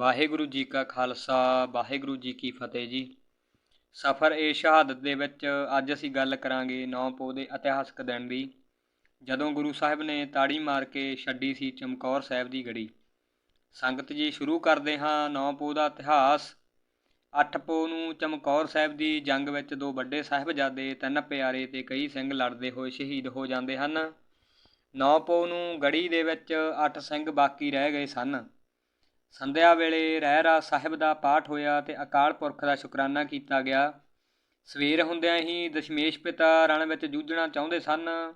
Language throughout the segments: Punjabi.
ਵਾਹਿਗੁਰੂ ਜੀ ਕਾ ਖਾਲਸਾ, ਵਾਹਿਗੁਰੂ ਜੀ ਕੀ ਫਤਿਹ ਜੀ। ਸਫਰ ਏ ਸ਼ਹਾਦਤ ਦੇ ਵਿੱਚ ਅੱਜ ਅਸੀਂ ਗੱਲ ਕਰਾਂਗੇ ਨੌ ਪੋਹ ਦੇ ਇਤਿਹਾਸਕ ਦਿਨ ਦੀ, ਜਦੋਂ ਗੁਰੂ ਸਾਹਿਬ ਨੇ ਤਾੜੀ ਮਾਰ ਕੇ ਛੱਡੀ ਸੀ ਚਮਕੌਰ ਸਾਹਿਬ ਦੀ ਗੜੀ। ਸੰਗਤ ਜੀ, ਸ਼ੁਰੂ ਕਰਦੇ ਹਾਂ ਨੌ ਪੋਹ ਦਾ ਇਤਿਹਾਸ। ਅੱਠ ਪੋਹ ਨੂੰ ਚਮਕੌਰ ਸਾਹਿਬ ਦੀ ਜੰਗ ਵਿੱਚ ਦੋ ਵੱਡੇ ਸਾਹਿਬਜ਼ਾਦੇ, ਤਿੰਨ ਪਿਆਰੇ ਤੇ ਕਈ ਸਿੰਘ ਲੜਦੇ ਹੋਏ ਸ਼ਹੀਦ ਹੋ ਜਾਂਦੇ ਹਨ। ਨੌ ਪੋਹ ਨੂੰ ਗੜੀ ਦੇ ਵਿੱਚ ਅੱਠ ਸਿੰਘ ਬਾਕੀ ਰਹਿ ਗਏ ਸਨ। ਸੰਧਿਆ ਵੇਲੇ ਰਹਿਰਾ ਸਾਹਿਬ ਦਾ ਪਾਠ ਹੋਇਆ ਤੇ ਅਕਾਲ ਪੁਰਖ ਦਾ ਸ਼ੁਕਰਾਨਾ ਕੀਤਾ ਗਿਆ। ਸਵੇਰ ਹੁੰਦਿਆਂ ਹੀ ਦਸ਼ਮੇਸ਼ ਪਿਤਾ ਰਣ ਵਿੱਚ ਜੂਝਣਾ ਚਾਹੁੰਦੇ ਸਨ।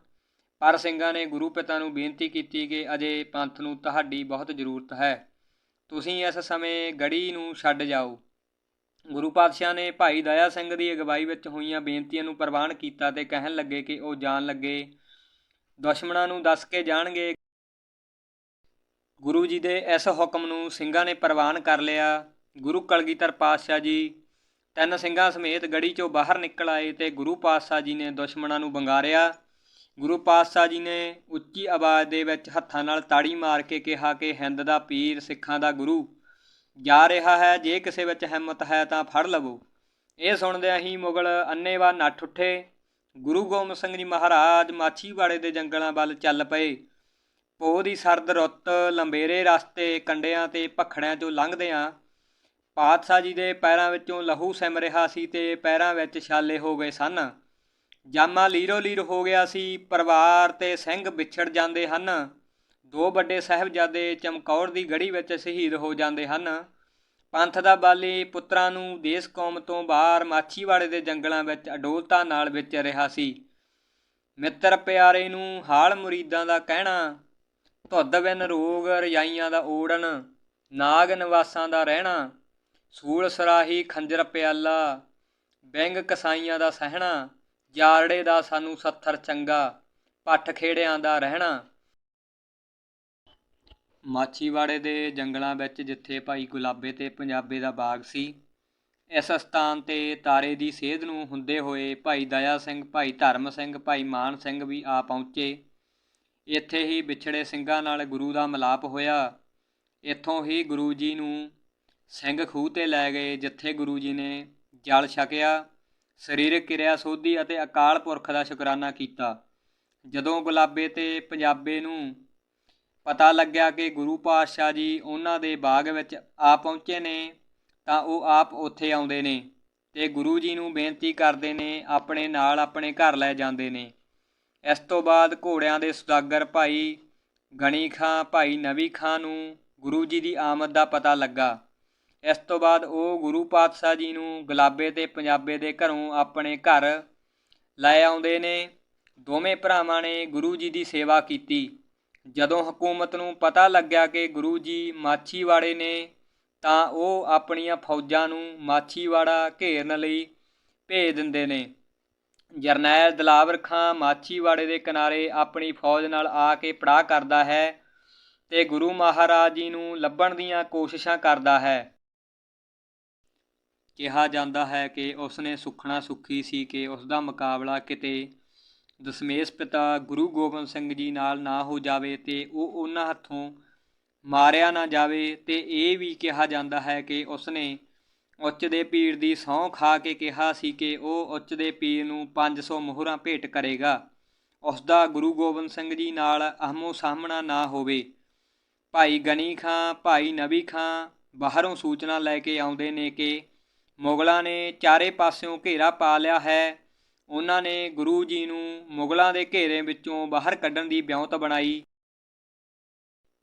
ਪਰ ਸਿੰਘਾਂ ਨੇ ਗੁਰੂ ਪਿਤਾ ਨੂੰ ਬੇਨਤੀ ਕੀਤੀ ਕਿ ਅਜੇ ਪੰਥ ਨੂੰ ਤੁਹਾਡੀ ਬਹੁਤ ਜ਼ਰੂਰਤ ਹੈ। ਤੁਸੀਂ ਇਸ ਸਮੇਂ ਗੜੀ ਨੂੰ ਛੱਡ ਜਾਓ। ਗੁਰੂ ਪਾਤਸ਼ਾਹ ਨੇ ਭਾਈ ਦਇਆ ਸਿੰਘ ਦੀ ਅਗਵਾਈ ਵਿੱਚ ਹੋਈਆਂ ਬੇਨਤੀਆਂ ਨੂੰ ਪ੍ਰਵਾਨ ਕੀਤਾ ਤੇ ਕਹਿਣ ਲੱਗੇ ਕਿ ਉਹ ਜਾਣ ਲੱਗੇ। ਦੁਸ਼ਮਣਾਂ ਨੂੰ ਦੱਸ ਕੇ ਜਾਣਗੇ ਗੁਰੂ ਜੀ ਦੇ ਇਸ ਹੁਕਮ ਨੂੰ ਸਿੰਘਾਂ ਨੇ ਪ੍ਰਵਾਨ ਕਰ ਲਿਆ। ਗੁਰੂ ਕਲਗੀਧਰ ਪਾਤਸ਼ਾਹ ਜੀ ਤਿੰਨ ਸਿੰਘਾਂ ਸਮੇਤ ਗੜੀ ਚੋਂ ਬਾਹਰ ਨਿਕਲ ਆਏ ਤੇ ਗੁਰੂ ਪਾਤਸ਼ਾਹ ਜੀ ਨੇ ਦੁਸ਼ਮਣਾਂ ਨੂੰ ਬੰਗਾਰਿਆ ਗੁਰੂ ਪਾਤਸ਼ਾਹ ਜੀ ਨੇ ਉੱਚੀ ਆਵਾਜ਼ ਦੇ ਵਿੱਚ ਹੱਥਾਂ ਨਾਲ ਤਾੜੀ ਮਾਰ ਕੇ ਕਿਹਾ ਕਿ ਹਿੰਦ ਦਾ ਪੀਰ, ਸਿੱਖਾਂ ਦਾ ਗੁਰੂ, ਜਾ ਰਿਹਾ ਹੈ, ਜੇ ਕਿਸੇ ਵਿੱਚ ਹਿੰਮਤ ਹੈ ਤਾਂ ਫੜ ਲਵੋ। ਇਹ ਸੁਣਦਿਆਂ ਹੀ ਮੁਗਲ ਅੰਨੇਵਾਹ ਨੱਠ ਉੱਠੇ। ਗੁਰੂ ਗੋਬਿੰਦ ਸਿੰਘ ਜੀ ਮਹਾਰਾਜ ਮਾਛੀਵਾੜੇ ਦੇ ਜੰਗਲਾਂ ਵੱਲ ਚੱਲ ਪਏ। ਪੋਹ ਦੀ ਸਰਦ ਰੁੱਤ ਲੰਬੇਰੇ ਰਸਤੇ ਕੰਡਿਆਂ ਤੇ ਭਖੜਿਆਂ ਚੋਂ ਲੰਘਦਿਆਂ ਪਾਤਸ਼ਾਹ ਜੀ ਦੇ ਪੈਰਾਂ ਵਿੱਚੋਂ ਲਹੂ ਸਿਮ ਰਿਹਾ ਸੀ ਤੇ ਪੈਰਾਂ ਵਿੱਚ ਛਾਲੇ ਹੋ ਗਏ ਸਨ। ਜਾਮਾ ਲੀਰੋ ਲੀਰ ਹੋ ਗਿਆ ਸੀ, ਪਰਿਵਾਰ ਤੇ ਸਿੰਘ ਵਿਛੜ ਜਾਂਦੇ ਹਨ। ਦੋ ਵੱਡੇ ਸਾਹਿਬਜ਼ਾਦੇ ਚਮਕੌਰ ਦੀ ਗੜੀ ਵਿੱਚ ਸ਼ਹੀਦ ਹੋ ਜਾਂਦੇ ਹਨ। ਪੰਥ ਦਾ ਬਾਲੀ ਪੁੱਤਰਾਂ ਨੂੰ ਦੇਸ਼ ਕੌਮ ਤੋਂ ਬਾਹਰ ਮਾਛੀਵਾੜੇ ਦੇ ਜੰਗਲਾਂ ਵਿੱਚ ਅਡੋਲਤਾ ਨਾਲ ਵਿਚ ਰਿਹਾ ਸੀ। ਮਿੱਤਰ ਪਿਆਰੇ ਨੂੰ ਹਾਲ ਮੁਰੀਦਾਂ ਦਾ ਕਹਿਣਾ ਧੁੱਧ ਬਿਨ ਰੋਗ ਰਜਾਈਆਂ ਦਾ ਓੜਨ ਨਾਗ ਨਿਵਾਸਾਂ ਦਾ ਰਹਿਣਾ, ਸੂਲ ਸਰਾਹੀ ਖੰਜਰ ਪਿਆਲਾ, ਬਿੰਗ ਕਸਾਈਆਂ ਦਾ ਸਹਿਣਾ, ਜਾਰੜੇ ਦਾ ਸਾਨੂੰ ਸੱਥਰ ਚੰਗਾ, ਪੱਠ ਖੇੜਿਆਂ ਦਾ ਰਹਿਣਾ। ਮਾਛੀਵਾੜੇ ਦੇ ਜੰਗਲਾਂ ਵਿੱਚ ਜਿੱਥੇ ਭਾਈ ਗੁਲਾਬੇ ਤੇ ਪੰਜਾਬੇ ਦਾ ਬਾਗ ਸੀ, ਇਸ ਸਥਾਨ ਤੇ ਤਾਰੇ ਦੀ ਸੇਧ ਨੂੰ ਹੁੰਦੇ ਹੋਏ ਭਾਈ ਦਇਆ ਸਿੰਘ, ਭਾਈ ਧਰਮ ਸਿੰਘ, ਭਾਈ ਮਾਨ ਸਿੰਘ ਵੀ ਆ ਪਹੁੰਚੇ। ਇੱਥੇ ਹੀ ਵਿਛੜੇ ਸਿੰਘਾਂ ਨਾਲ ਗੁਰੂ ਦਾ ਮਿਲਾਪ ਹੋਇਆ। ਇੱਥੋਂ ਹੀ ਗੁਰੂ ਜੀ ਨੂੰ ਸਿੰਘ ਖੂਹ ਤੇ ਲੈ ਗਏ, ਜਿੱਥੇ ਗੁਰੂ ਜੀ ਨੇ ਜਲ ਛਕਿਆ, ਸਰੀਰਕ ਕਿਰਿਆ ਸੋਧੀ ਅਤੇ ਅਕਾਲ ਪੁਰਖ ਦਾ ਸ਼ੁਕਰਾਨਾ ਕੀਤਾ। ਜਦੋਂ ਗੁਲਾਬੇ ਤੇ ਪੰਜਾਬੇ ਨੂੰ ਪਤਾ ਲੱਗਿਆ ਕਿ ਗੁਰੂ ਪਾਤਸ਼ਾਹ ਜੀ ਉਹਨਾਂ ਦੇ ਬਾਗ ਵਿੱਚ ਆ ਪਹੁੰਚੇ ਨੇ, ਤਾਂ ਉਹ ਆਪ ਉੱਥੇ ਆਉਂਦੇ ਨੇ ਤੇ ਗੁਰੂ ਜੀ ਨੂੰ ਬੇਨਤੀ ਕਰਦੇ ਨੇ, ਆਪਣੇ ਨਾਲ ਆਪਣੇ ਘਰ ਲੈ ਜਾਂਦੇ ਨੇ। ਇਸ ਤੋਂ ਬਾਅਦ ਘੋੜਿਆਂ ਦੇ ਸੁਦਾਗਰ ਭਾਈ ਗਣੀ ਖਾਂ, ਭਾਈ ਨਵੀ ਖਾਂ ਨੂੰ ਗੁਰੂ ਜੀ ਦੀ ਆਮਦ ਦਾ ਪਤਾ ਲੱਗਾ। ਇਸ ਤੋਂ ਬਾਅਦ ਉਹ ਗੁਰੂ ਪਾਤਸ਼ਾਹ ਜੀ ਨੂੰ ਗੁਲਾਬੇ ਤੇ ਪੰਜਾਬੇ ਦੇ ਘਰੋਂ ਆਪਣੇ ਘਰ ਲੈ ਆਉਂਦੇ ਨੇ। ਦੋਵੇਂ ਭਰਾਵਾਂ ਨੇ ਗੁਰੂ ਜੀ ਦੀ ਸੇਵਾ ਕੀਤੀ। ਜਦੋਂ ਹਕੂਮਤ ਨੂੰ ਪਤਾ ਲੱਗਿਆ ਕਿ ਗੁਰੂ ਜੀ ਮਾਛੀਵਾੜੇ ਨੇ, ਤਾਂ ਉਹ ਆਪਣੀਆਂ ਫੌਜਾਂ ਨੂੰ ਮਾਛੀਵਾੜਾ ਘੇਰਨ ਲਈ ਭੇਜ ਦਿੰਦੇ ਨੇ। ਜਰਨੈਲ ਦਲਾਵਰ ਖਾਂ ਮਾਛੀਵਾੜੇ ਦੇ ਕਿਨਾਰੇ ਆਪਣੀ ਫੌਜ ਨਾਲ ਆ ਕੇ ਪੜਾਅ ਕਰਦਾ ਹੈ ਤੇ ਗੁਰੂ ਮਹਾਰਾਜ ਜੀ ਨੂੰ ਲੱਭਣ ਦੀਆਂ ਕੋਸ਼ਿਸ਼ਾਂ ਕਰਦਾ ਹੈ। ਕਿਹਾ ਜਾਂਦਾ ਹੈ ਕਿ ਉਸਨੇ ਸੁਖਣਾ ਸੁਖੀ ਸੀ ਕਿ ਉਸ ਦਾ ਮੁਕਾਬਲਾ ਕਿਤੇ ਦਸ਼ਮੇਸ਼ ਪਿਤਾ ਗੁਰੂ ਗੋਬਿੰਦ ਸਿੰਘ ਜੀ ਨਾਲ ਨਾ ਹੋ ਜਾਵੇ ਤੇ ਉਹ ਉਹਨਾਂ ਹੱਥੋਂ ਮਾਰਿਆ ਨਾ ਜਾਵੇ ਤੇ ਇਹ ਵੀ ਕਿਹਾ ਜਾਂਦਾ ਹੈ ਕਿ ਉਸਨੇ ਉੱਚ ਦੇ ਪੀਰ ਦੀ ਸਹੁੰ ਖਾ ਕੇ ਕਿਹਾ ਸੀ ਕਿ ਉਹ ਉੱਚ ਦੇ ਪੀਰ ਨੂੰ 500 ਮੋਹਰਾਂ ਭੇਟ ਕਰੇਗਾ। ਉਸ ਦਾ ਗੁਰੂ ਗੋਬਿੰਦ ਸਿੰਘ ਜੀ ਨਾਲ ਆਹਮੋ ਸਾਹਮਣਾ ਨਾ ਹੋਵੇ। ਭਾਈ ਗਨੀ ਖਾਂ, ਭਾਈ ਨਬੀ ਖਾਂ ਬਾਹਰੋਂ ਸੂਚਨਾ ਲੈ ਕੇ ਆਉਂਦੇ ਨੇ ਕਿ ਮੁਗਲਾਂ ਨੇ ਚਾਰੇ ਪਾਸਿਓਂ ਘੇਰਾ ਪਾ ਲਿਆ ਹੈ। ਉਹਨਾਂ ਨੇ ਗੁਰੂ ਜੀ ਨੂੰ ਮੁਗਲਾਂ ਦੇ ਘੇਰੇ ਵਿੱਚੋਂ ਬਾਹਰ ਕੱਢਣ ਦੀ ਵਿਉਂਤ ਬਣਾਈ।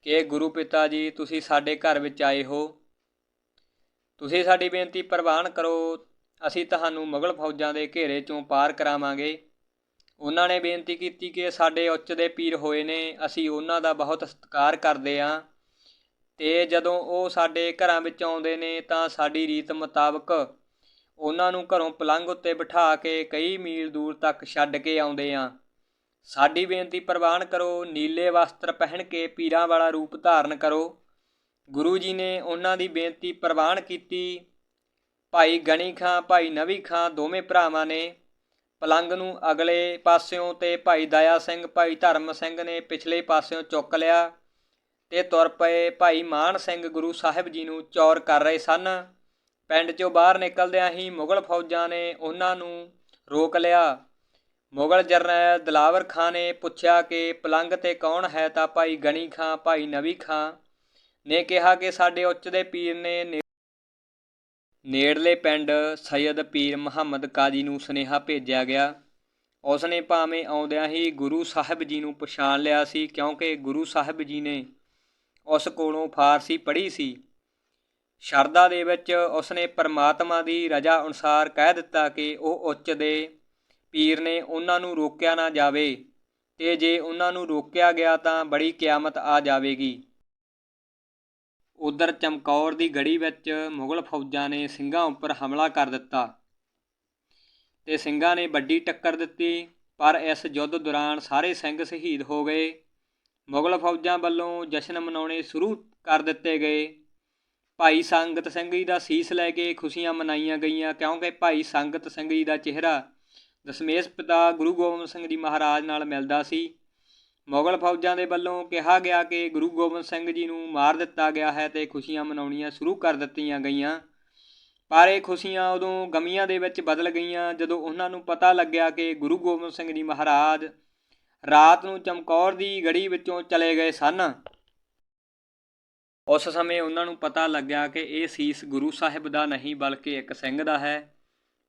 ਕਿ ਗੁਰੂ ਪਿਤਾ ਜੀ, ਤੁਸੀਂ ਸਾਡੇ ਘਰ ਵਿੱਚ ਆਏ ਹੋ। ਤੁਸੀਂ ਸਾਡੀ ਬੇਨਤੀ ਪ੍ਰਵਾਨ ਕਰੋ। ਅਸੀਂ ਤੁਹਾਨੂੰ ਮੁਗਲ ਫੌਜਾਂ ਦੇ ਘੇਰੇ ਚੋਂ ਪਾਰ ਕਰਾਵਾਂਗੇ। ਉਹਨਾਂ ਨੇ ਬੇਨਤੀ ਕੀਤੀ ਕਿ ਸਾਡੇ ਉੱਚ ਦੇ ਪੀਰ ਹੋਏ ਨੇ, ਅਸੀਂ ਉਹਨਾਂ ਦਾ ਬਹੁਤ ਸਤਿਕਾਰ ਕਰਦੇ ਹਾਂ। ਤੇ ਜਦੋਂ ਉਹ ਸਾਡੇ ਘਰਾਂ ਵਿੱਚ ਆਉਂਦੇ ਨੇ, ਤਾਂ ਸਾਡੀ ਰੀਤ ਮੁਤਾਬਕ ਉਹਨਾਂ ਨੂੰ ਘਰੋਂ ਪਲੰਘ ਉੱਤੇ ਬਿਠਾ ਕੇ ਕਈ ਮੀਲ ਦੂਰ ਤੱਕ ਛੱਡ ਕੇ ਆਉਂਦੇ ਆ ਸਾਡੀ ਬੇਨਤੀ ਪ੍ਰਵਾਨ ਕਰੋ, ਨੀਲੇ ਵਸਤਰ ਪਹਿਨ ਕੇ ਪੀਰਾਂ ਵਾਲਾ ਰੂਪ ਧਾਰਨ ਕਰੋ। ਗੁਰੂ ਜੀ ਨੇ ਉਹਨਾਂ ਦੀ ਬੇਨਤੀ ਪ੍ਰਵਾਨ ਕੀਤੀ। ਭਾਈ ਗਣੀ ਖਾਂ, ਭਾਈ ਨਵੀ ਖਾਂ ਦੋਵੇਂ ਭਰਾਵਾਂ ਨੇ ਪਲੰਗ ਨੂੰ ਅਗਲੇ ਪਾਸਿਓਂ ਤੇ ਭਾਈ ਦਇਆ ਸਿੰਘ, ਭਾਈ ਧਰਮ ਸਿੰਘ ਨੇ ਪਿਛਲੇ ਪਾਸਿਓਂ ਚੁੱਕ ਲਿਆ ਤੇ ਤੁਰ ਪਏ ਭਾਈ ਮਾਨ ਸਿੰਘ ਗੁਰੂ ਸਾਹਿਬ ਜੀ ਨੂੰ ਚੌਰ ਕਰ ਰਹੇ ਸਨ। ਪਿੰਡ ਚੋਂ ਬਾਹਰ ਨਿਕਲਦਿਆਂ ਹੀ ਮੁਗਲ ਫੌਜਾਂ ਨੇ ਉਹਨਾਂ ਨੂੰ ਰੋਕ ਲਿਆ। ਮੁਗਲ ਜਰਨੈਲ ਦਲਾਵਰ ਖਾਂ ਨੇ ਪੁੱਛਿਆ ਕਿ ਪਲੰਗ ਤੇ ਕੌਣ ਹੈ ਤਾਂ ਭਾਈ ਗਣੀ ਖਾਂ, ਭਾਈ ਨਵੀ ਖਾਂ। ਨੇ ਕਿਹਾ ਕਿ ਸਾਡੇ ਉੱਚ ਦੇ ਪੀਰ ਨੇ ਨੇੜਲੇ ਪਿੰਡ ਸੈਦ ਪੀਰ ਮੁਹੰਮਦ ਕਾਜੀ ਨੂੰ ਸੁਨੇਹਾ ਭੇਜਿਆ ਗਿਆ। ਉਸ ਨੇ ਭਾਵੇਂ ਆਉਂਦਿਆਂ ਹੀ ਗੁਰੂ ਸਾਹਿਬ ਜੀ ਨੂੰ ਪਛਾਣ ਲਿਆ ਸੀ, ਕਿਉਂਕਿ ਗੁਰੂ ਸਾਹਿਬ ਜੀ ਨੇ ਉਸ ਕੋਲੋਂ ਫਾਰਸੀ ਪੜ੍ਹੀ ਸੀ। ਸ਼ਰਧਾ ਦੇ ਵਿੱਚ ਉਸ ਨੇ ਪਰਮਾਤਮਾ ਦੀ ਰਜ਼ਾ ਅਨੁਸਾਰ ਕਹਿ ਦਿੱਤਾ ਕਿ ਉਹ ਉੱਚ ਦੇ ਪੀਰ ਨੇ ਉਹਨਾਂ ਨੂੰ ਰੋਕਿਆ ਨਾ ਜਾਵੇ ਤੇ ਜੇ ਉਹਨਾਂ ਨੂੰ ਰੋਕਿਆ ਗਿਆ ਤਾਂ ਬੜੀ ਕਿਆਮਤ ਆ ਜਾਵੇਗੀ। ਉਧਰ ਚਮਕੌਰ ਦੀ ਗੜੀ ਵਿੱਚ ਮੁਗਲ ਫੌਜਾਂ ਨੇ ਸਿੰਘਾਂ ਉੱਪਰ ਹਮਲਾ ਕਰ ਦਿੱਤਾ ਤੇ ਸਿੰਘਾਂ ਨੇ ਵੱਡੀ ਟੱਕਰ ਦਿੱਤੀ, ਪਰ ਇਸ ਯੁੱਧ ਦੌਰਾਨ ਸਾਰੇ ਸਿੰਘ ਸ਼ਹੀਦ ਹੋ ਗਏ। ਮੁਗਲ ਫੌਜਾਂ ਵੱਲੋਂ ਜਸ਼ਨ ਮਨਾਉਣੇ ਸ਼ੁਰੂ ਕਰ ਦਿੱਤੇ ਗਏ। ਭਾਈ ਸੰਗਤ ਸਿੰਘ ਜੀ ਦਾ ਸੀਸ ਲੈ ਕੇ ਖੁਸ਼ੀਆਂ ਮਨਾਈਆਂ ਗਈਆਂ, ਕਿਉਂਕਿ ਭਾਈ ਸੰਗਤ ਸਿੰਘ ਜੀ ਦਾ ਚਿਹਰਾ ਦਸ਼ਮੇਸ਼ ਪਿਤਾ ਗੁਰੂ ਗੋਬਿੰਦ ਸਿੰਘ ਜੀ ਮਹਾਰਾਜ ਨਾਲ ਮਿਲਦਾ ਸੀ। ਮੁਗਲ ਫੌਜਾਂ ਦੇ ਵੱਲੋਂ ਕਿਹਾ ਗਿਆ ਕਿ ਗੁਰੂ ਗੋਬਿੰਦ ਸਿੰਘ ਜੀ ਨੂੰ ਮਾਰ ਦਿੱਤਾ ਗਿਆ ਹੈ ਤੇ ਖੁਸ਼ੀਆਂ ਮਨਾਉਣੀਆਂ ਸ਼ੁਰੂ ਕਰ ਦਿੱਤੀਆਂ ਗਈਆਂ। ਪਰ ਇਹ ਖੁਸ਼ੀਆਂ ਉਦੋਂ ਗਮੀਆਂ ਦੇ ਵਿੱਚ ਬਦਲ ਗਈਆਂ ਜਦੋਂ ਉਹਨਾਂ ਨੂੰ ਪਤਾ ਲੱਗਿਆ ਕਿ ਗੁਰੂ ਗੋਬਿੰਦ ਸਿੰਘ ਜੀ ਮਹਾਰਾਜ ਰਾਤ ਨੂੰ ਚਮਕੌਰ ਦੀ ਗੜੀ ਵਿੱਚੋਂ ਚਲੇ ਗਏ ਸਨ। ਉਸ ਸਮੇਂ ਉਹਨਾਂ ਨੂੰ ਪਤਾ ਲੱਗਿਆ ਕਿ ਇਹ ਸੀਸ ਗੁਰੂ ਸਾਹਿਬ ਦਾ ਨਹੀਂ ਬਲਕਿ ਇੱਕ ਸਿੰਘ ਦਾ ਹੈ।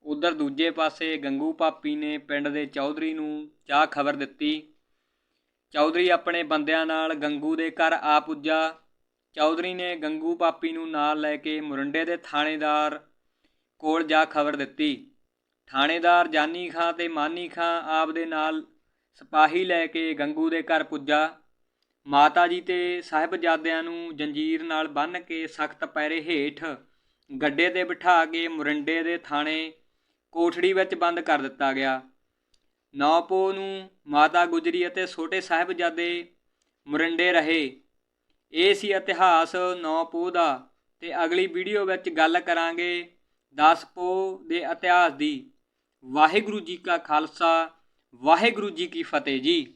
ਉਧਰ ਦੂਜੇ ਪਾਸੇ ਗੰਗੂ ਪਾਪੀ ਨੇ ਪਿੰਡ ਦੇ ਚੌਧਰੀ ਨੂੰ ਚਾਹ ਖਬਰ ਦਿੱਤੀ। ਚੌਧਰੀ ਆਪਣੇ ਬੰਦਿਆਂ ਨਾਲ ਗੰਗੂ ਦੇ ਘਰ ਆ ਪੁੱਜਾ। ਚੌਧਰੀ ਨੇ ਗੰਗੂ ਪਾਪੀ ਨੂੰ ਨਾਲ ਲੈ ਕੇ ਮੁਰੰਡੇ ਦੇ ਥਾਣੇਦਾਰ ਕੋਲ ਜਾ ਖਬਰ ਦਿੱਤੀ। ਥਾਣੇਦਾਰ ਜਾਨੀ ਖਾਂ ਤੇ ਮਾਨੀ ਖਾਂ ਆਪ ਦੇ ਨਾਲ ਸਿਪਾਹੀ ਲੈ ਕੇ ਗੰਗੂ ਦੇ ਘਰ ਪੁੱਜਾ। ਮਾਤਾ ਜੀ ਤੇ ਸਾਹਿਬਜ਼ਾਦਿਆਂ ਨੂੰ ਜੰਜੀਰ ਨਾਲ ਬੰਨ੍ਹ ਕੇ ਸਖਤ ਪੈਰੇ ਹੇਠ ਗੱਡੇ ਤੇ ਬਿਠਾ ਕੇ ਮੁਰੰਡੇ ਦੇ ਥਾਣੇ ਕੋਠੜੀ ਵਿੱਚ ਬੰਦ ਕਰ ਦਿੱਤਾ ਗਿਆ। ਨੌ ਪੋ ਨੂੰ ਮਾਤਾ ਗੁਜਰੀ ਅਤੇ ਛੋਟੇ ਸਾਹਿਬਜ਼ਾਦੇ ਮੁਰੰਡੇ ਰਹੇ। ਇਹ ਸੀ ਇਤਿਹਾਸ ਨੌ ਪੋ ਦਾ। ਤੇ ਅਗਲੀ ਵੀਡੀਓ ਵਿੱਚ ਗੱਲ ਕਰਾਂਗੇ 10 ਪੋ ਦੇ ਇਤਿਹਾਸ ਦੀ। ਵਾਹਿਗੁਰੂ ਜੀ ਕਾ ਖਾਲਸਾ, ਵਾਹਿਗੁਰੂ ਜੀ ਕੀ ਫਤਿਹ ਜੀ।